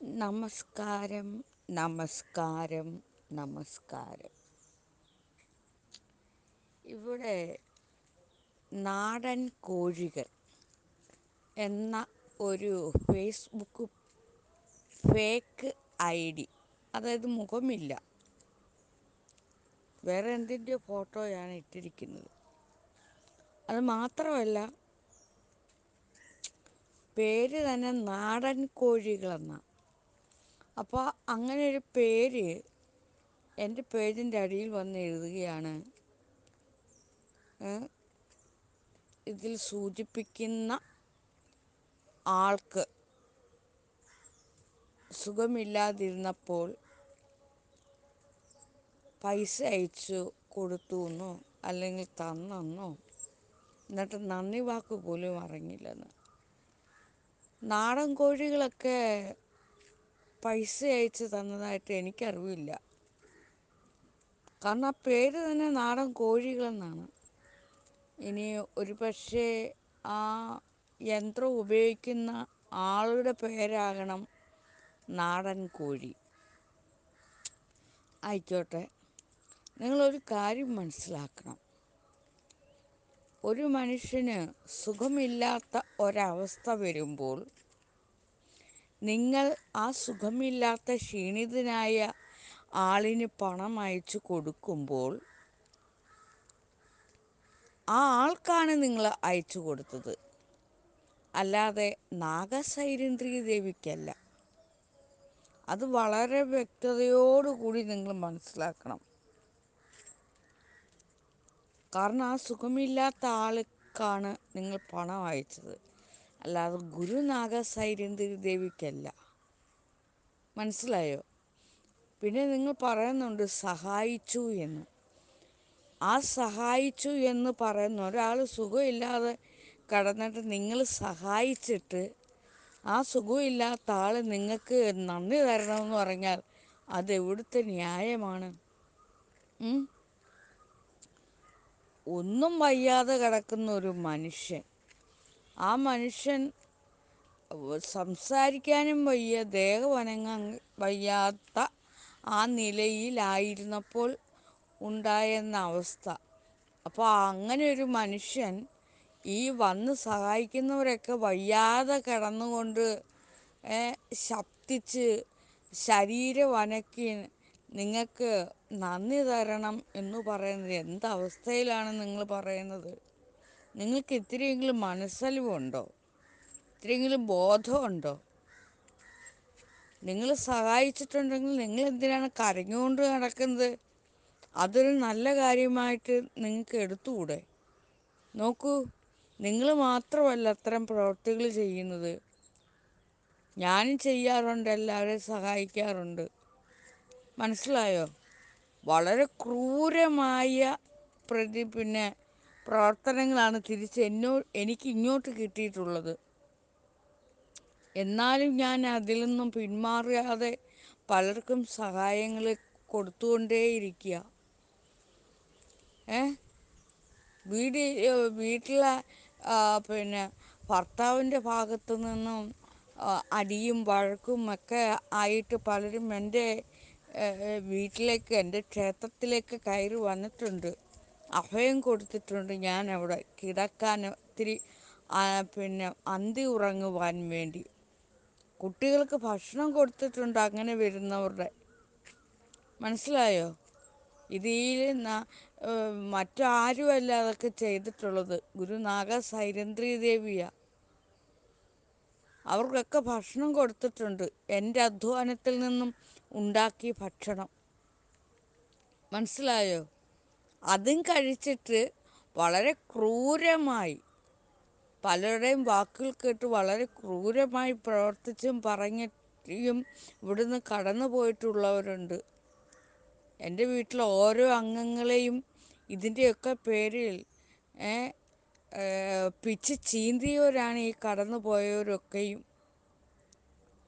നമസ്കാരം നമസ്കാരം നമസ്കാരം. ഇവിടെ നാടൻ കോഴികൾ എന്ന ഒരു ഫേസ്ബുക്ക് ഫേക്ക് ഐ ഡി അതായത് മുഖമില്ല. വേറെ എന്തിന്റെ ഫോട്ടോയാണ് ഇട്ടിരിക്കുന്നത്? അത് മാത്രമല്ല പേര് തന്നെ നാടൻ കോഴികളെന്നാണ്. അപ്പോൾ അങ്ങനെ ഒരു പേര് എന്റെ പേജിന്റെ അടിയിൽ വന്ന് എഴുതുകയാണ്. ഇതിൽ സൂചിപ്പിക്കുന്ന ആൾക്ക് സുഖമില്ലാതിരുന്നപ്പോൾ പൈസ അയച്ചു കൊടുത്തു എന്നോ അല്ലെങ്കിൽ തന്നെന്നോ? എന്നിട്ട് നന്ദി വാക്ക് പോലും അറിഞ്ഞില്ലെന്ന്. നാടൻ കോഴികളൊക്കെ പൈസ അയച്ച് തന്നതായിട്ട് എനിക്കറിവില്ല. കാരണം ആ പേര് തന്നെ നാടൻ കോഴികളെന്നാണ്. ഇനി ഒരു പക്ഷേ ആ യന്ത്രം ഉപയോഗിക്കുന്ന ആളുടെ പേരാകണം നാടൻ കോഴി. ആയിക്കോട്ടെ. നിങ്ങളൊരു കാര്യം മനസ്സിലാക്കണം. ഒരു മനുഷ്യന് സുഖമില്ലാത്ത ഒരവസ്ഥ വരുമ്പോൾ നിങ്ങൾ ആ സുഖമില്ലാത്ത ക്ഷീണിതനായ ആളിന് പണം അയച്ചു കൊടുക്കുമ്പോൾ ആ ആൾക്കാണ് നിങ്ങൾ അയച്ചു കൊടുത്തത്. അല്ലാതെ നാഗസൈരന്ദ്രി ദേവിക്കല്ല. അത് വളരെ വ്യക്തതയോടുകൂടി നിങ്ങൾ മനസ്സിലാക്കണം. കാരണം ആ സുഖമില്ലാത്ത ആൾക്കാണ് നിങ്ങൾ പണം അയച്ചത്. അല്ലാതെ ഗുരുനാഗ സൈരന്ദ്രി ദേവിക്കല്ല. മനസ്സിലായോ? പിന്നെ നിങ്ങൾ പറയുന്നുണ്ട് സഹായിച്ചു എന്ന്. ആ സഹായിച്ചു എന്ന് പറയുന്ന ഒരാൾ സുഖമില്ലാതെ കടന്നിട്ട് നിങ്ങൾ സഹായിച്ചിട്ട് ആ സുഖമില്ലാത്ത ആൾ നിങ്ങൾക്ക് നന്ദി തരണമെന്ന് പറഞ്ഞാൽ അത് എവിടുത്തെ ന്യായമാണ്? ഒന്നും വയ്യാതെ കിടക്കുന്ന ഒരു മനുഷ്യൻ ആ മനുഷ്യൻ സംസാരിക്കാനും വയ്യ ദേഹം അനങ്ങാൻ വയ്യാത്ത ആ നിലയിലായിരുന്നപ്പോൾ ഉണ്ടായെന്ന അവസ്ഥ. അപ്പോൾ അങ്ങനെ ഒരു മനുഷ്യൻ ഈ വന്ന് സഹായിക്കുന്നവരൊക്കെ വയ്യാതെ കിടന്നുകൊണ്ട് ശബ്ദിച്ച് ശരീരം അനക്കി നിങ്ങൾക്ക് നന്ദി തരണം എന്ന് പറയുന്നത് എന്തവസ്ഥയിലാണ് നിങ്ങൾ പറയുന്നത്? നിങ്ങൾക്ക് ഇത്തിരിയെങ്കിലും മനസ്സലിവുണ്ടോ? ഇത്തിരിയെങ്കിലും ബോധമുണ്ടോ നിങ്ങൾ സഹായിച്ചിട്ടുണ്ടെങ്കിൽ നിങ്ങൾ എന്തിനാണ് കരഞ്ഞുകൊണ്ട് നടക്കുന്നത്? അതൊരു നല്ല കാര്യമായിട്ട് നിങ്ങൾക്ക് എടുത്തുകൂടെ? നോക്കൂ നിങ്ങൾ മാത്രമല്ല അത്തരം പ്രവർത്തികൾ ചെയ്യുന്നത്. ഞാനും ചെയ്യാറുണ്ട് എല്ലാവരെയും സഹായിക്കാറുണ്ട്. മനസ്സിലായോ? വളരെ ക്രൂരമായ പ്രതി പിന്നെ പ്രവർത്തനങ്ങളാണ് തിരിച്ച് എന്നോ എനിക്ക് ഇങ്ങോട്ട് കിട്ടിയിട്ടുള്ളത്. എന്നാലും ഞാൻ അതിൽ നിന്നും പിന്മാറാതെ പലർക്കും സഹായങ്ങൾ കൊടുത്തുകൊണ്ടേയിരിക്കുക. ഏ? വീട് വീട്ടിലെ പിന്നെ ഭർത്താവിന്റെ ഭാഗത്തു നിന്നും അടിയും വഴക്കും ഒക്കെ ആയിട്ട് പലരും എന്റെ വീട്ടിലേക്ക് എന്റെ ക്ഷേത്രത്തിലേക്ക് കയറി വന്നിട്ടുണ്ട്. അഭയം കൊടുത്തിട്ടുണ്ട്. ഞാൻ അവിടെ കിടക്കാൻ ഒത്തിരി പിന്നെ അന്തി ഉറങ്ങുവാൻ വേണ്ടി. കുട്ടികൾക്ക് ഭക്ഷണം കൊടുത്തിട്ടുണ്ട് അങ്ങനെ വരുന്നവരുടെ. മനസ്സിലായോ? ഇതിൽ മറ്റാരുമല്ല അതൊക്കെ ചെയ്തിട്ടുള്ളത്. ഗുരുനാഗ സൈരന്ദ്രി ദേവിയാ. അവർക്കൊക്കെ ഭക്ഷണം കൊടുത്തിട്ടുണ്ട്. എന്റെ അധ്വാനത്തിൽ നിന്നും ഉണ്ടാക്കിയ ഭക്ഷണം. മനസ്സിലായോ? അതും കഴിച്ചിട്ട് വളരെ ക്രൂരമായി പലരുടെയും വാക്കുകൾ കേട്ട് വളരെ ക്രൂരമായി പ്രവർത്തിച്ചും പറഞ്ഞിട്ടും ഇവിടുന്ന് കടന്നു പോയിട്ടുള്ളവരുണ്ട്. എന്റെ വീട്ടിലെ ഓരോ അംഗങ്ങളെയും ഇതിന്റെയൊക്കെ പേരിൽ പിച്ച് ചീന്തിയവരാണ് ഈ കടന്നു പോയവരൊക്കെയും.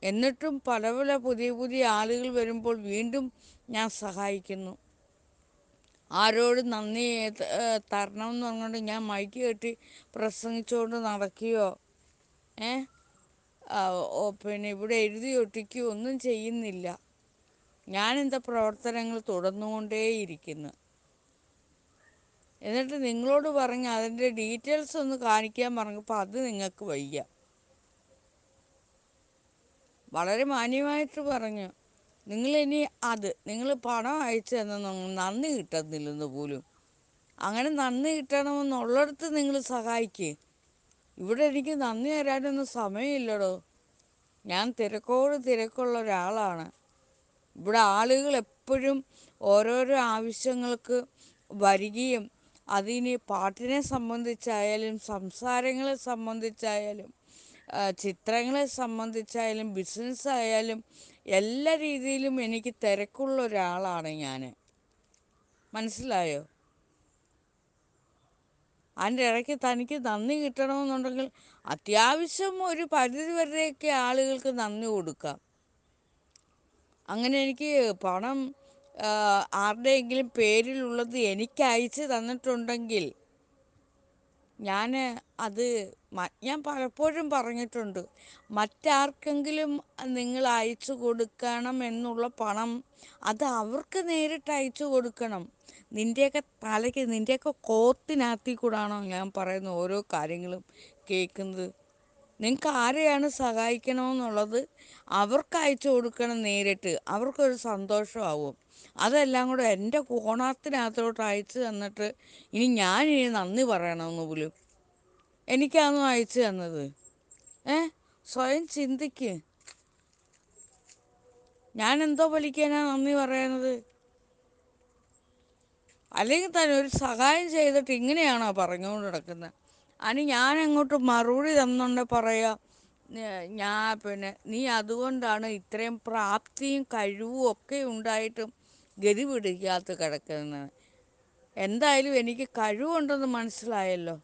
എന്നിട്ടും പല പല പുതിയ പുതിയ ആളുകൾ വരുമ്പോൾ വീണ്ടും ഞാൻ സഹായിക്കുന്നു. ആരോട് നന്ദി തരണം എന്ന് പറഞ്ഞുകൊണ്ട് ഞാൻ മൈക്ക് കെട്ടി പ്രസംഗിച്ചുകൊണ്ട് നടക്കുകയോ ഏ? പിന്നെ ഇവിടെ എഴുതി ഒട്ടിക്കുകയോ ഒന്നും ചെയ്യുന്നില്ല. ഞാൻ എന്താ പ്രവർത്തനങ്ങൾ തുടർന്നുകൊണ്ടേയിരിക്കുന്നു? എന്നിട്ട് നിങ്ങളോട് പറഞ്ഞ് അതിന്റെ ഡീറ്റെയിൽസ് ഒന്ന് കാണിക്കാൻ പറഞ്ഞപ്പോൾ അത് നിങ്ങൾക്ക് വയ്യ. വളരെ മാന്യമായിട്ട് പറഞ്ഞു. നിങ്ങളിനി അത് നിങ്ങൾ പണം അയച്ചു തന്നൊന്നും നന്ദി കിട്ടുന്നില്ലെന്ന് പോലും. അങ്ങനെ നന്ദി കിട്ടണമെന്നുള്ളിടത്ത് നിങ്ങൾ സഹായിക്കുക ഇവിടെ എനിക്ക് നന്ദി തരാനൊന്നും സമയമില്ലടോ. ഞാൻ തിരക്കോട് തിരക്കുള്ള ഒരാളാണ്. ഇവിടെ ആളുകൾ എപ്പോഴും ഓരോരോ ആവശ്യങ്ങൾക്ക് വരികയും അതിനി പാട്ടിനെ സംബന്ധിച്ചായാലും സംസാരങ്ങളെ സംബന്ധിച്ചായാലും ചിത്രങ്ങളെ സംബന്ധിച്ചായാലും ബിസിനസ് ആയാലും എല്ലാ രീതിയിലും എനിക്ക് തിരക്കുള്ള ഒരാളാണ് ഞാൻ മനസ്സിലായോ? അതിന്റെ ഇടയ്ക്ക് തനിക്ക് നന്ദി കിട്ടണമെന്നുണ്ടെങ്കിൽ അത്യാവശ്യം ഒരു പരിധി വരെയൊക്കെ ആളുകൾക്ക് നന്ദി കൊടുക്കാം. അങ്ങനെ എനിക്ക് പണം ആരുടെയെങ്കിലും പേരിലുള്ളത് എനിക്ക് അയച്ച് തന്നിട്ടുണ്ടെങ്കിൽ ഞാൻ അത് ഞാൻ പലപ്പോഴും പറഞ്ഞിട്ടുണ്ട് മറ്റാർക്കെങ്കിലും നിങ്ങൾ അയച്ചു കൊടുക്കണം എന്നുള്ള പണം അത് അവർക്ക് നേരിട്ട് അയച്ചു കൊടുക്കണം. നിന്റെയൊക്കെ തലയ്ക്ക് നിന്റെയൊക്കെ കോത്തിനകത്തിൽ കൂടാണോ ഞാൻ പറയുന്ന ഓരോ കാര്യങ്ങളും കേൾക്കുന്നത്. നിങ്ങൾക്ക് ആരെയാണ് സഹായിക്കണമെന്നുള്ളത് അവർക്ക് അയച്ചു കൊടുക്കണം നേരിട്ട്. അവർക്കൊരു സന്തോഷമാവും. അതെല്ലാം കൂടെ എന്റെ കോണത്തിനകത്തോട്ട് അയച്ചു തന്നിട്ട് ഇനി ഞാൻ ഇനി നന്ദി പറയണമെന്ന് പോലും എനിക്കാണോ അയച്ചു തന്നത്. ഏ? സ്വയം ചിന്തിക്ക്. ഞാൻ എന്തോ പലിക്കാനാ നന്ദി പറയുന്നത് അല്ലെങ്കിൽ തന്നെ ഒരു സഹായം ചെയ്തിട്ട് ഇങ്ങനെയാണോ പറഞ്ഞുകൊണ്ട് നടക്കുന്നത് അതിന് ഞാൻ അങ്ങോട്ട് മറുപടി തന്നുകൊണ്ട് പറയാ ഞാൻ പിന്നെ നീ അതുകൊണ്ടാണ് ഇത്രയും പ്രാപ്തിയും കഴിവും ഒക്കെ ഉണ്ടായിട്ടും ഗതി പിടിക്കാത്ത കിടക്കുന്നത് എന്തായാലും എനിക്ക് കഴിവുണ്ടെന്ന് മനസ്സിലായല്ലോ.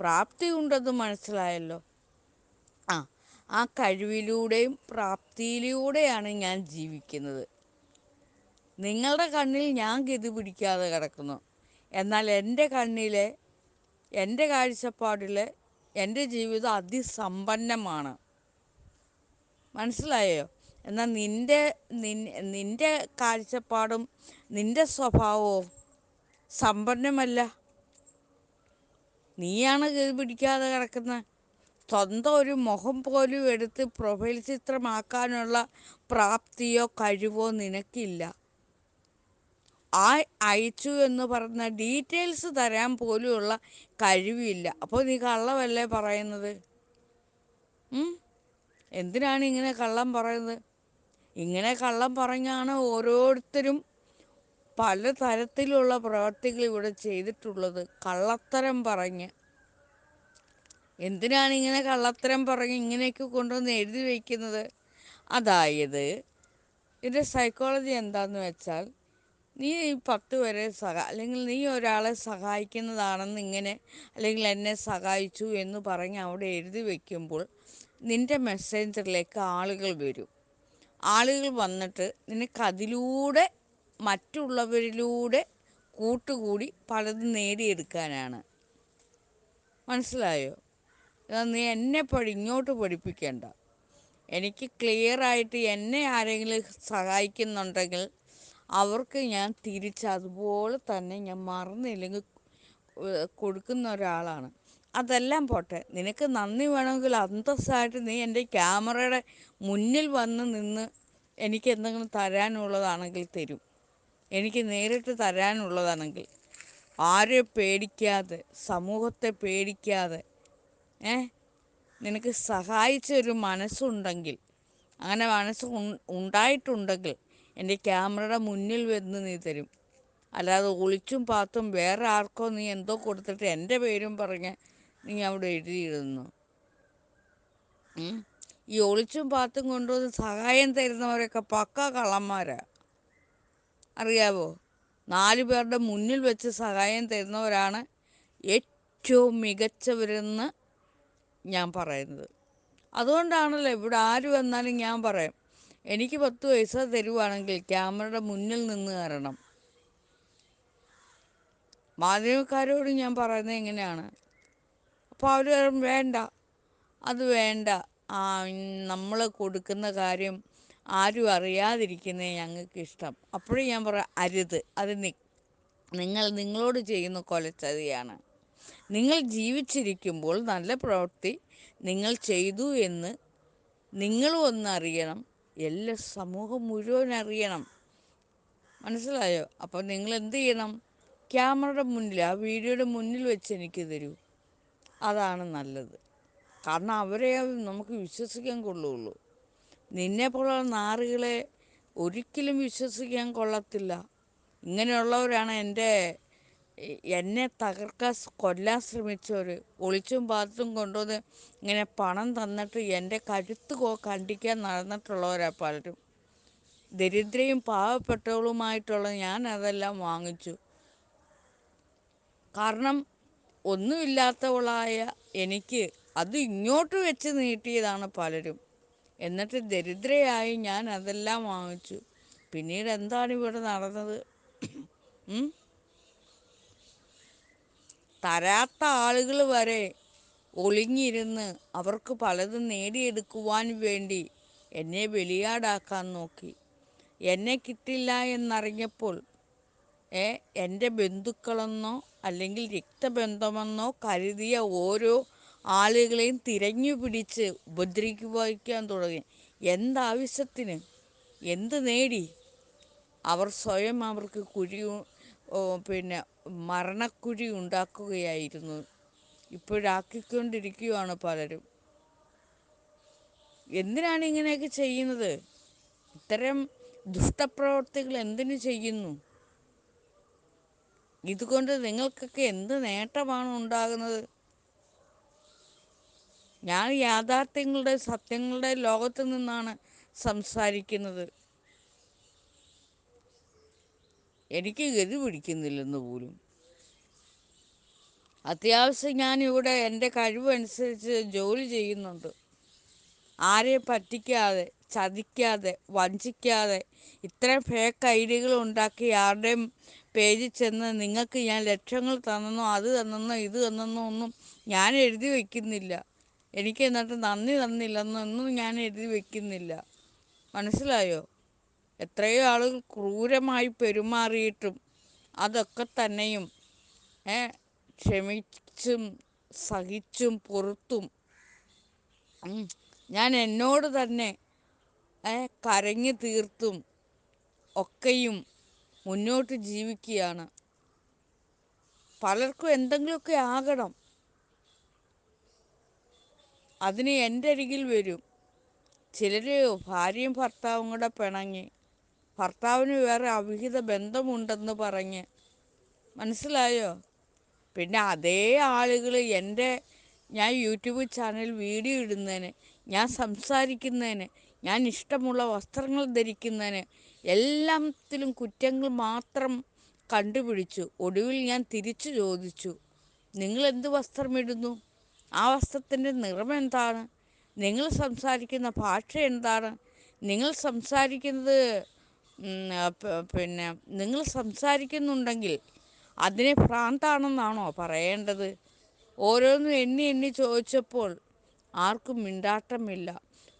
പ്രാപ്തി ഉണ്ടെന്ന് മനസ്സിലായല്ലോ. ആ. ആ കഴിവിലൂടെയും പ്രാപ്തിയിലൂടെയാണ് ഞാൻ ജീവിക്കുന്നത്. നിങ്ങളുടെ കണ്ണിൽ ഞാൻ ഗതി പിടിക്കാതെ കിടക്കുന്നു. എന്നാൽ എന്റെ കണ്ണിലെ എന്റെ കാഴ്ചപ്പാടിൽ എന്റെ ജീവിതം അതിസമ്പന്നമാണ്. മനസ്സിലായോ? എന്നാൽ നിന്റെ നിന്റെ കാഴ്ചപ്പാടും നിന്റെ സ്വഭാവവും സമ്പന്നമല്ല. നീയാണ് ഗതി പിടിക്കാതെ കിടക്കുന്നത് സ്വന്തം ഒരു മുഖം പോലും എടുത്ത് പ്രൊഫൈൽ ചിത്രമാക്കാനുള്ള പ്രാപ്തിയോ കഴിവോ നിനക്കില്ല. ആ അയച്ചു എന്ന് പറഞ്ഞ ഡീറ്റെയിൽസ് തരാൻ പോലുമുള്ള കഴിവില്ല. അപ്പോൾ നീ കള്ളമല്ലേ പറയുന്നത്? എന്തിനാണ് ഇങ്ങനെ കള്ളം പറയുന്നത്? ഇങ്ങനെ കള്ളം പറഞ്ഞാണ് ഓരോരുത്തരും പല തരത്തിലുള്ള പ്രവർത്തികൾ ഇവിടെ ചെയ്തിട്ടുള്ളത്. കള്ളത്തരം പറഞ്ഞ്. എന്തിനാണ് ഇങ്ങനെ കള്ളത്തരം പറഞ്ഞ് ഇങ്ങനെയൊക്കെ കൊണ്ടുവന്ന് എഴുതി വയ്ക്കുന്നത് അതായത് ഇതിന്റെ സൈക്കോളജി എന്താന്ന് വെച്ചാൽ നീ ഈ പത്ത് പേരെ സഹ അല്ലെങ്കിൽ നീ ഒരാളെ സഹായിക്കുന്നതാണെന്ന് ഇങ്ങനെ അല്ലെങ്കിൽ എന്നെ സഹായിച്ചു എന്ന് പറഞ്ഞ് അവിടെ എഴുതി വയ്ക്കുമ്പോൾ നിന്റെ മെസ്സേഞ്ചറിലേക്ക് ആളുകൾ വരും. ആളുകൾ വന്നിട്ട് നിനക്ക് അതിലൂടെ മറ്റുള്ളവരിലൂടെ കൂട്ടുകൂടി പലതും നേടിയെടുക്കാനാണ്. മനസ്സിലായോ? നീ എന്നെ പഠി ഇങ്ങോട്ട് പഠിപ്പിക്കേണ്ട. എനിക്ക് ക്ലിയർ ആയിട്ട് എന്നെ ആരെങ്കിലും സഹായിക്കുന്നുണ്ടെങ്കിൽ അവർക്ക് ഞാൻ തിരിച്ച് അതുപോലെ തന്നെ ഞാൻ മറന്നില്ലെങ്കിൽ കൊടുക്കുന്ന ഒരാളാണ്. അതെല്ലാം പോട്ടെ. നിനക്ക് നന്ദി വേണമെങ്കിൽ അന്തസ്സായിട്ട് നീ എന്റെ ക്യാമറയുടെ മുന്നിൽ വന്ന് നിന്ന് എനിക്ക് എന്തെങ്കിലും തരാനുള്ളതാണെങ്കിൽ തരും. എനിക്ക് നേരിട്ട് തരാനുള്ളതാണെങ്കിൽ ആരെ പേടിക്കാതെ സമൂഹത്തെ പേടിക്കാതെ ഏ? നിനക്ക് സഹായിച്ചൊരു മനസ്സുണ്ടെങ്കിൽ അങ്ങനെ മനസ്സ് ഉണ്ടായിട്ടുണ്ടെങ്കിൽ എന്റെ ക്യാമറയുടെ മുന്നിൽ വന്ന് നീ തരും. അല്ലാതെ ഒളിച്ചും പാത്തും വേറെ ആർക്കോ നീ എന്തോ കൊടുത്തിട്ട് എന്റെ പേരും പറഞ്ഞ് നീ അവിടെ എഴുതിയിടുന്നു. ഉം. ഈ ഒളിച്ചും പാത്തും കൊണ്ടുവന്ന് സഹായം തരുന്നവരൊക്കെ പക്ക കള്ളന്മാരാ. അറിയാവോ? നാല് പേരുടെ മുന്നിൽ വെച്ച് സഹായം തരുന്നവരാണ് ഏറ്റവും മികച്ചവരെന്ന് ഞാൻ പറയുന്നത്. അതുകൊണ്ടാണല്ലോ ഇവിടെ ആര് വന്നാലും ഞാൻ പറയാം. എനിക്ക് പത്ത് പൈസ തരുവാണെങ്കിൽ ക്യാമറയുടെ മുന്നിൽ നിന്ന് കയറണം മാധ്യമക്കാരോട് ഞാൻ പറയുന്നത് എങ്ങനെയാണ്? അപ്പോൾ അവർ വേണ്ട അത് വേണ്ട. നമ്മൾ കൊടുക്കുന്ന കാര്യം ആരും അറിയാതിരിക്കുന്നത് ഞങ്ങൾക്ക് ഇഷ്ടം അപ്പോഴും ഞാൻ പറയാം അരുത്. അത് നിങ്ങൾ നിങ്ങളോട് ചെയ്യുന്ന കൊലച്ചതിയാണ്. നിങ്ങൾ ജീവിച്ചിരിക്കുമ്പോൾ നല്ല പ്രവൃത്തി നിങ്ങൾ ചെയ്തു എന്ന് നിങ്ങളും ഒന്നറിയണം. എല്ലാ സമൂഹം മുഴുവൻ അറിയണം. മനസ്സിലായോ? അപ്പോൾ നിങ്ങൾ എന്ത് ചെയ്യണം? ക്യാമറയുടെ മുന്നിൽ ആ വീഡിയോയുടെ മുന്നിൽ വെച്ച് എനിക്ക് തരൂ. അതാണ് നല്ലത്. കാരണം അവരെ നമുക്ക് വിശ്വസിക്കാൻ കൊള്ളുള്ളൂ. നിന്നെ പോലുള്ള നാറുകളെ ഒരിക്കലും വിശ്വസിക്കാൻ കൊള്ളത്തില്ല. ഇങ്ങനെയുള്ളവരാണ് എന്റെ എന്നെ തകർക്കാൻ കൊല്ലാൻ ശ്രമിച്ചവർ ഒളിച്ചും പാത്തും കൊണ്ടുവന്ന് ഇങ്ങനെ പണം തന്നിട്ട് എന്റെ കഴുത്ത് കോ കണ്ടിക്കാൻ നടന്നിട്ടുള്ളവരാ പലരും. ദരിദ്രയും പാവപ്പെട്ടവളുമായിട്ടുള്ള ഞാൻ അതെല്ലാം വാങ്ങിച്ചു. കാരണം ഒന്നുമില്ലാത്തവളായ എനിക്ക് അത് ഇങ്ങോട്ട് വെച്ച് നീട്ടിയതാണ് പലരും. എന്നിട്ട് ദരിദ്രയായി ഞാൻ അതെല്ലാം വാങ്ങിച്ചു. പിന്നീട് എന്താണ് ഇവിടെ നടന്നത്? തരാത്ത ആളുകൾ വരെ ഒളിഞ്ഞിരുന്ന് അവർക്ക് പലതും നേടിയെടുക്കുവാൻ വേണ്ടി എന്നെ വെളിയാടാക്കാൻ നോക്കി. എന്നെ കിട്ടില്ല എന്നറിഞ്ഞപ്പോൾ ഏ എന്റെ ബന്ധുക്കളെന്നോ അല്ലെങ്കിൽ രക്തബന്ധമെന്നോ കരുതിയ ഓരോ ആളുകളെയും തിരഞ്ഞു പിടിച്ച് ഉപദ്രവിക്കാൻ തുടങ്ങി. എന്താവശ്യത്തിന്? എന്ത് നേടി? അവർ സ്വയം അവർക്ക് കുഴി പിന്നെ മരണക്കുഴി ഉണ്ടാക്കുകയായിരുന്നു. ഇപ്പോഴാക്കിക്കൊണ്ടിരിക്കുകയാണ് പലരും. എന്തിനാണ് ഇങ്ങനെയൊക്കെ ചെയ്യുന്നത്? ഇത്തരം ദുഷ്ടപ്രവർത്തികൾ എന്തിനു ചെയ്യുന്നു? ഇതുകൊണ്ട് നിങ്ങൾക്കൊക്കെ എന്ത് നേട്ടമാണ് ഉണ്ടാകുന്നത്? ഞാൻ യാഥാർത്ഥ്യങ്ങളുടെ സത്യങ്ങളുടെ ലോകത്ത് നിന്നാണ് സംസാരിക്കുന്നത്. എനിക്ക് ഗതി പിടിക്കുന്നില്ലെന്ന് പോലും. അത്യാവശ്യം ഞാനിവിടെ എന്റെ കഴിവനുസരിച്ച് ജോലി ചെയ്യുന്നുണ്ട്. ആരെ പറ്റിക്കാതെ ചതിക്കാതെ വഞ്ചിക്കാതെ ഇത്രയും ഫേക്ക് ഐഡിയകൾ ഉണ്ടാക്കി ആരുടെയും പേജിൽ ചെന്ന് നിങ്ങൾക്ക് ഞാൻ ലക്ഷങ്ങൾ തന്നെന്നോ അത് തന്നെന്നോ ഇത് തന്നെന്നോ ഒന്നും ഞാൻ എഴുതി വയ്ക്കുന്നില്ല. എനിക്ക് എന്നിട്ട് നന്ദി തന്നില്ലെന്നൊന്നും ഞാൻ എഴുതി വെക്കുന്നില്ല. മനസ്സിലായോ? എത്രയോ ആളുകൾ ക്രൂരമായി പെരുമാറിയിട്ടും അതൊക്കെ തന്നെയും ഏ, ക്ഷമിച്ചും സഹിച്ചും പൊറുത്തും. ഞാൻ എന്നോട് തന്നെ കരഞ്ഞു തീർത്തും ഒക്കെയും മുന്നോട്ട് ജീവിക്കുകയാണ്. പലർക്കും എന്തെങ്കിലുമൊക്കെ ആകണം. അതിന് എന്റെ അരികിൽ വരും. ചിലർ ഭാര്യയും ഭർത്താവും കൂടെ പിണങ്ങി. ഭർത്താവിന് വേറെ അവിഹിത ബന്ധമുണ്ടെന്ന് പറഞ്ഞ്. മനസ്സിലായോ? പിന്നെ അതേ ആളുകൾ എന്റെ ഞാൻ യൂട്യൂബ് ചാനൽ വീഡിയോ ഇടുന്നതിന് ഞാൻ സംസാരിക്കുന്നതിന് ഞാൻ ഇഷ്ടമുള്ള വസ്ത്രങ്ങൾ ധരിക്കുന്നതിന് എല്ലാത്തിലും കുറ്റങ്ങൾ മാത്രം കണ്ടുപിടിച്ചു. ഒടുവിൽ ഞാൻ തിരിച്ചു ചോദിച്ചു. നിങ്ങൾ എന്ത് വസ്ത്രമിടുന്നു? ആ വസ്ത്രത്തിന്റെ നിറം എന്താണ്? നിങ്ങൾ സംസാരിക്കുന്ന ഭാഷ എന്താണ്? നിങ്ങൾ സംസാരിക്കുന്നത് പിന്നെ നിങ്ങൾ സംസാരിക്കുന്നുണ്ടെങ്കിൽ അതിനെ ഭ്രാന്താണെന്നാണോ പറയേണ്ടത്? ഓരോന്നും എണ്ണി എണ്ണി ചോദിച്ചപ്പോൾ ആർക്കും മിണ്ടാട്ടമില്ല.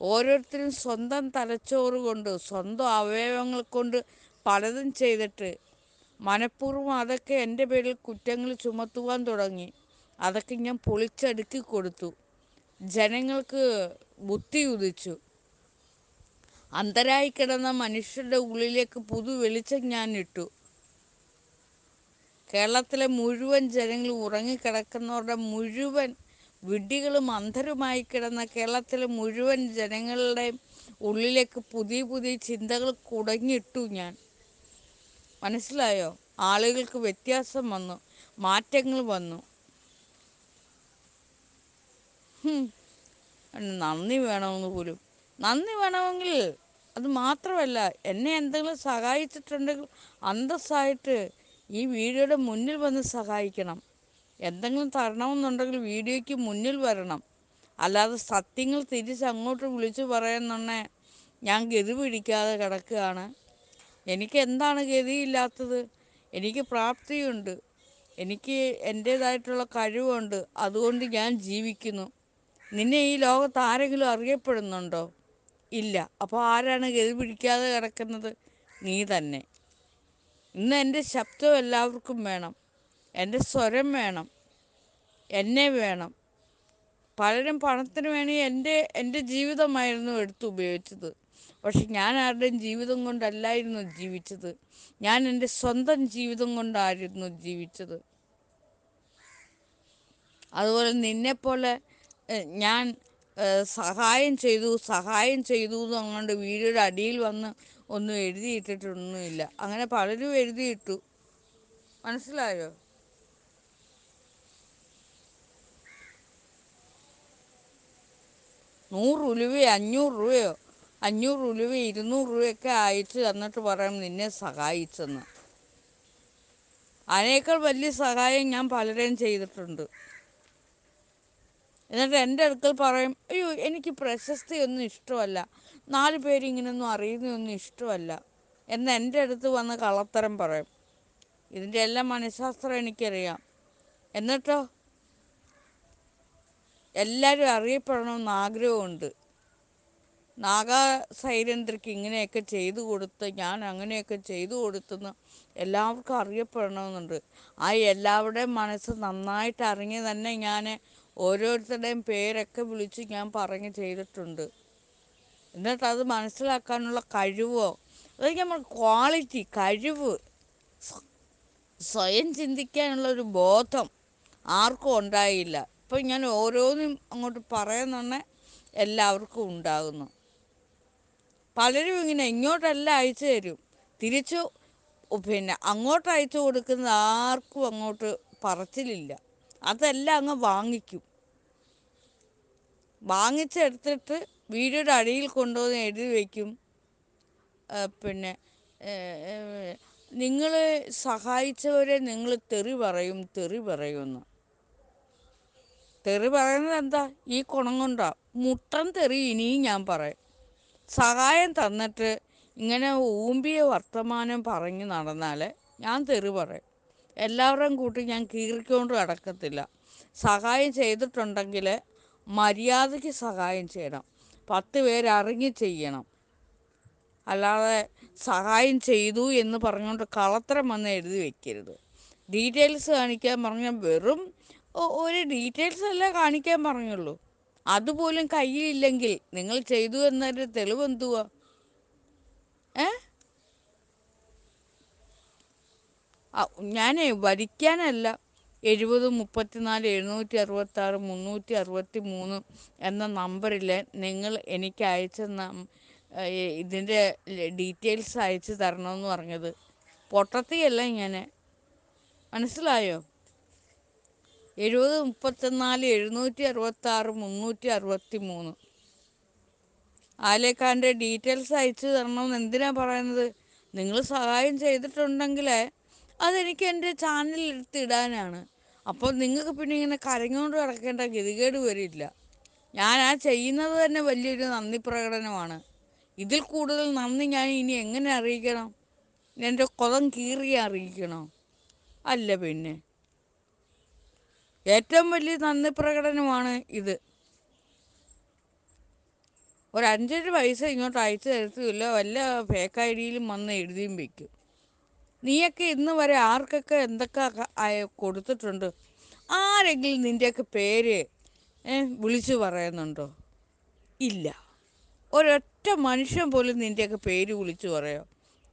ഓരോരുത്തരും സ്വന്തം തലച്ചോറ് കൊണ്ട് സ്വന്തം അവയവങ്ങൾ കൊണ്ട് പലതും ചെയ്തിട്ട് മനഃപൂർവം അതൊക്കെ എന്റെ പേരിൽ കുറ്റങ്ങൾ ചുമത്തുവാൻ തുടങ്ങി. അതൊക്കെ ഞാൻ പൊളിച്ചടുക്കി കൊടുത്തു. ജനങ്ങൾക്ക് ബുദ്ധി ഉദിച്ചു. അന്തരായി കിടന്ന മനുഷ്യരുടെ ഉള്ളിലേക്ക് പുതു വെളിച്ചം ഞാൻ ഇട്ടു. കേരളത്തിലെ മുഴുവൻ ജനങ്ങൾ ഉറങ്ങിക്കിടക്കുന്നവരുടെ മുഴുവൻ വിഡ്ഢികളും അന്ധരുമായി കിടന്ന കേരളത്തിലെ മുഴുവൻ ജനങ്ങളുടെ ഉള്ളിലേക്ക് പുതിയ പുതിയ ചിന്തകൾ കുടഞ്ഞിട്ടു ഞാൻ. മനസ്സിലായോ? ആളുകൾക്ക് വ്യത്യാസം വന്നു. മാറ്റങ്ങൾ വന്നു. നന്ദി വേണമെന്ന് പോലും. നന്ദി വേണമെങ്കിൽ അത് മാത്രമല്ല എന്നെ എന്തെങ്കിലും സഹായിച്ചിട്ടുണ്ടെങ്കിൽ അന്തസ്സായിട്ട് ഈ വീഡിയോയുടെ മുന്നിൽ വന്ന് സഹായിക്കണം. എന്തെങ്കിലും തരണമെന്നുണ്ടെങ്കിൽ വീഡിയോയ്ക്ക് മുന്നിൽ വരണം. അല്ലാതെ സത്യങ്ങൾ തിരിച്ച് അങ്ങോട്ട് വിളിച്ചു പറയുന്നുണ്ടെ ഞാൻ ഗതി പിടിക്കാതെ കിടക്കുകയാണ്. എനിക്ക് എന്താണ് ഗതിയില്ലാത്തത്? എനിക്ക് പ്രാപ്തിയുണ്ട്. എനിക്ക് എന്റേതായിട്ടുള്ള കഴിവുണ്ട്. അതുകൊണ്ട് ഞാൻ ജീവിക്കുന്നു. നിന്നെ ഈ ലോകത്ത് ആരെങ്കിലും അറിയപ്പെടുന്നുണ്ടോ? ഇല്ല. അപ്പോൾ ആരാണ് ഗതി പിടിക്കാതെ കിടക്കുന്നത്? നീ തന്നെ. ഇന്ന് എന്റെ ശബ്ദം എല്ലാവർക്കും വേണം. എന്റെ സ്വരം വേണം. എന്നെ വേണം. പലരും പണത്തിന് വേണ്ടി എന്റെ എന്റെ ജീവിതമായിരുന്നു എടുത്ത് ഉപയോഗിച്ചത്. പക്ഷെ ഞാൻ ആരുടെയും ജീവിതം കൊണ്ടല്ലായിരുന്നു ജീവിച്ചത്. ഞാൻ എന്റെ സ്വന്തം ജീവിതം കൊണ്ടായിരുന്നു ജീവിച്ചത്. അതുപോലെ നിന്നെപ്പോലെ ഞാൻ സഹായം ചെയ്തു സഹായം ചെയ്തു എന്ന് അങ്ങോട്ട് വീടിയുടെ അടിയിൽ വന്ന് ഒന്നും എഴുതിയിട്ടിട്ടൊന്നുമില്ല. അങ്ങനെ പലരും എഴുതിയിട്ടു. മനസ്സിലായോ? നൂറ് ഉലുവയോ അഞ്ഞൂറ് രൂപയോ? അഞ്ഞൂറ് ഉലുവ ഇരുന്നൂറ് രൂപയൊക്കെ അയച്ച് തന്നിട്ട് പറയാം നിന്നെ സഹായിച്ചെന്ന്. അതിനേക്കാൾ വലിയ സഹായം ഞാൻ പലരെയും ചെയ്തിട്ടുണ്ട്. എന്നിട്ട് എന്റെ അടുക്കൽ പറയും അയ്യോ എനിക്ക് പ്രശസ്തിയൊന്നും ഇഷ്ടമല്ല. നാല് പേര് ഇങ്ങനെയൊന്നും അറിയുന്നതൊന്നും ഇഷ്ടമല്ല. എന്ന് എന്റെ അടുത്ത് വന്ന് കള്ളത്തരം പറയും. ഇതിന്റെ എല്ലാം മനഃശാസ്ത്രം എനിക്കറിയാം. എന്നിട്ടോ? എല്ലാവരും അറിയപ്പെടണമെന്ന് ആഗ്രഹമുണ്ട്. നാഗ സൈരന്ദ്രയ്ക്ക് ഇങ്ങനെയൊക്കെ ചെയ്തു കൊടുത്ത് ഞാൻ അങ്ങനെയൊക്കെ ചെയ്തു കൊടുത്തെന്ന് എല്ലാവർക്കും അറിയപ്പെടണമെന്നുണ്ട്. ആ എല്ലാവരുടെയും മനസ്സ് നന്നായിട്ട് അറിഞ്ഞ് തന്നെ ഞാൻ ഓരോരുത്തരുടെയും പേരൊക്കെ വിളിച്ച് ഞാൻ പറഞ്ഞ് ചെയ്തിട്ടുണ്ട്. എന്നിട്ട് അത് മനസ്സിലാക്കാനുള്ള കഴിവോ? അതായത് നമ്മൾ ക്വാളിറ്റി കഴിവ് സ്വ- സ്വയം ചിന്തിക്കാനുള്ള ഒരു ബോധം ആർക്കും ഉണ്ടായില്ല. ഇപ്പം ഞാൻ ഓരോന്നും അങ്ങോട്ട് പറയുന്നതന്നെ എല്ലാവർക്കും ഉണ്ടാകുന്നു. പലരും ഇങ്ങനെ ഇങ്ങോട്ടല്ല അയച്ചു തരും. തിരിച്ചു പിന്നെ അങ്ങോട്ട് അയച്ചു കൊടുക്കുന്ന ആർക്കും അങ്ങോട്ട് പറച്ചിലില്ല. അതെല്ലാം അങ്ങ് വാങ്ങിക്കും. വാങ്ങിച്ചെടുത്തിട്ട് വീടിന്റെ അടിയിൽ കൊണ്ടുവന്ന് എഴുതി വയ്ക്കും പിന്നെ നിങ്ങൾ സഹായിച്ചവരെ നിങ്ങൾ തെറി പറയും തെറി പറയുമെന്ന് തെറി പറയുന്നത് എന്താ? ഈ കുണം കൊണ്ടാ. മുട്ടൻ തെറി ഇനിയും ഞാൻ പറയും. സഹായം തന്നിട്ട് ഇങ്ങനെ ഊമ്പിയ വർത്തമാനം പറഞ്ഞ് നടന്നാൽ ഞാൻ തെറി പറയും. എല്ലാവരുടെയും കൂട്ടി ഞാൻ കീറിക്കൊണ്ട് കിടക്കത്തില്ല സഹായം ചെയ്തിട്ടുണ്ടെങ്കിൽ മര്യാദയ്ക്ക് സഹായം ചെയ്യണം. പത്ത് പേരറിഞ്ഞ് ചെയ്യണം. അല്ലാതെ സഹായം ചെയ്തു എന്ന് പറഞ്ഞുകൊണ്ട് കളത്തരം വന്ന് എഴുതി വെക്കരുത്. ഡീറ്റെയിൽസ് കാണിക്കാൻ പറഞ്ഞാൽ വെറും ഒരു ഡീറ്റെയിൽസ് അല്ല കാണിക്കാൻ പറഞ്ഞുള്ളൂ. അതുപോലും കയ്യിലില്ലെങ്കിൽ നിങ്ങൾ ചെയ്തു എന്നതിന്റെ തെളിവ് എന്തുവാ? ഏ? ഞാനേ വരിക്കാനല്ല. എഴുപത് മുപ്പത്തിനാല് എഴുന്നൂറ്റി അറുപത്താറ് മുന്നൂറ്റി അറുപത്തി മൂന്ന് എന്ന നമ്പറിൽ നിങ്ങൾ എനിക്ക് അയച്ച ഇതിന്റെ ഡീറ്റെയിൽസ് അയച്ചു തരണമെന്ന് പറഞ്ഞത്. പൊട്ടത്തിയല്ല ഞാൻ മനസ്സിലായോ? എഴുപത് മുപ്പത്തിനാല് എഴുന്നൂറ്റി അറുപത്താറ് മുന്നൂറ്റി അറുപത്തി മൂന്ന് ആലേക്കാന്റെ ഡീറ്റെയിൽസ് അയച്ചു തരണമെന്ന് എന്തിനാണ് പറയുന്നത്? നിങ്ങൾ സഹായം ചെയ്തിട്ടുണ്ടെങ്കിൽ അതെനിക്ക് എന്റെ ചാനലിൽ എടുത്തിടാനാണ് അപ്പോൾ നിങ്ങൾക്ക് പിന്നെ ഇങ്ങനെ കരഞ്ഞുകൊണ്ട് കിടക്കേണ്ട ഗതികേട് വരില്ല. ഞാൻ ആ ചെയ്യുന്നത് തന്നെ വലിയൊരു നന്ദി പ്രകടനമാണ്. ഇതിൽ കൂടുതൽ നന്ദി ഞാൻ ഇനി എങ്ങനെ അറിയിക്കണം? എന്റെ കുളം കീറി അറിയിക്കണോ? അല്ല പിന്നെ. ഏറ്റവും വലിയ നന്ദി പ്രകടനമാണ് ഇത്. ഒരു അഞ്ചര പൈസ ഇങ്ങോട്ട് അയച്ചു തരത്തുമില്ല. വല്ല ഫേക്ക് ഐ ഡിയിലും വന്ന് എഴുതിയും വെക്കും. നീയൊക്കെ ഇന്ന് വരെ ആർക്കൊക്കെ എന്തൊക്കെ കൊടുത്തിട്ടുണ്ട്? ആരെങ്കിലും നിന്റെയൊക്കെ പേര് വിളിച്ചു പറയുന്നുണ്ടോ? ഇല്ല. ഒരൊറ്റ മനുഷ്യൻ പോലും നിന്റെയൊക്കെ പേര് വിളിച്ചു പറയോ?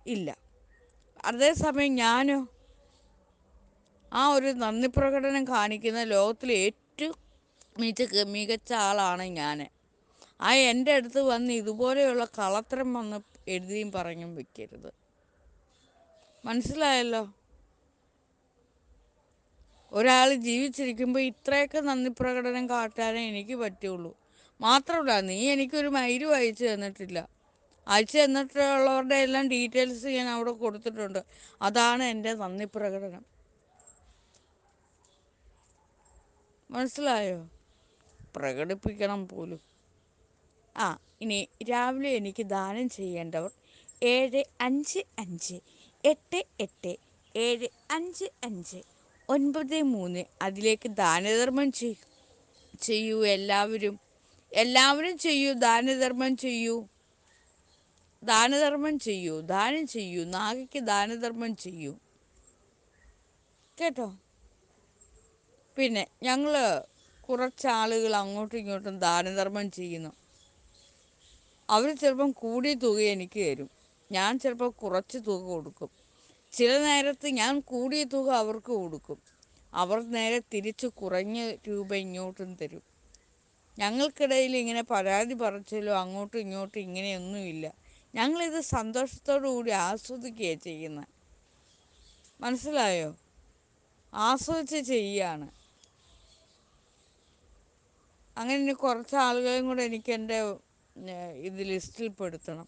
ഇല്ല. അതേസമയം ഞാനോ? ആ ഒരു നന്ദി പ്രകടനം കാണിക്കുന്ന ലോകത്തിലെ ഏറ്റവും മികച്ച മികച്ച ആളാണ് ഞാൻ ആ എന്റെ അടുത്ത് വന്ന് ഇതുപോലെയുള്ള കളത്തരം വന്ന് എഴുതിയും പറഞ്ഞും വെക്കരുത്. മനസ്സിലായല്ലോ? ഒരാൾ ജീവിച്ചിരിക്കുമ്പോൾ ഇത്രയൊക്കെ നന്ദി പ്രകടനം കാട്ടാനേ എനിക്ക് പറ്റുള്ളൂ. മാത്രമല്ല നീ എനിക്കൊരു മൈരു അയച്ചു തന്നിട്ടില്ല. അയച്ചു തന്നിട്ടുള്ളവരുടെ എല്ലാം ഡീറ്റെയിൽസ് ഞാൻ അവിടെ കൊടുത്തിട്ടുണ്ട്. അതാണ് എന്റെ നന്ദി പ്രകടനം. മനസ്സിലായോ? പ്രകടിപ്പിക്കണം പോലും. ആ ഇനി രാവിലെ എനിക്ക് ദാനം ചെയ്യേണ്ടവർ ഏഴ് അഞ്ച് അഞ്ച് എട്ട് എട്ട് ഏഴ് അഞ്ച് അഞ്ച് ഒൻപത് മൂന്ന് അതിലേക്ക് ദാനധർമ്മം ചെയ്യൂ ചെയ്യൂ. എല്ലാവരും എല്ലാവരും ചെയ്യൂ. ദാനധർമ്മം ചെയ്യൂ. ദാനധർമ്മം ചെയ്യൂ. ദാനം ചെയ്യൂ. നാഗയ്ക്ക് ദാനധർമ്മം ചെയ്യൂ. കേട്ടോ? പിന്നെ ഞങ്ങൾ കുറച്ചാളുകൾ അങ്ങോട്ടും ഇങ്ങോട്ടും ദാനധർമ്മം ചെയ്യുന്നു. അവർ ചിലപ്പം കൂടിയ തുക എനിക്ക് തരും. ഞാൻ ചിലപ്പോൾ കുറച്ച് തുക കൊടുക്കും. ചില നേരത്ത് ഞാൻ കൂടിയ തുക അവർക്ക് കൊടുക്കും. അവർ നേരെ തിരിച്ച് കുറഞ്ഞ രൂപ ഇങ്ങോട്ടും തരും. ഞങ്ങൾക്കിടയിൽ ഇങ്ങനെ പരാതി പറച്ചിലോ അങ്ങോട്ടും ഇങ്ങോട്ടും ഇങ്ങനെയൊന്നുമില്ല. ഞങ്ങളിത് സന്തോഷത്തോടു കൂടി ആസ്വദിക്കുകയാണ് ചെയ്യുന്നത് മനസ്സിലായോ? ആസ്വദിച്ച് ചെയ്യുകയാണ് അങ്ങനെ കുറച്ച് ആളുകളെയും കൂടെ എനിക്ക് എന്റെ ഇത് ലിസ്റ്റിൽ പെടുത്തണം.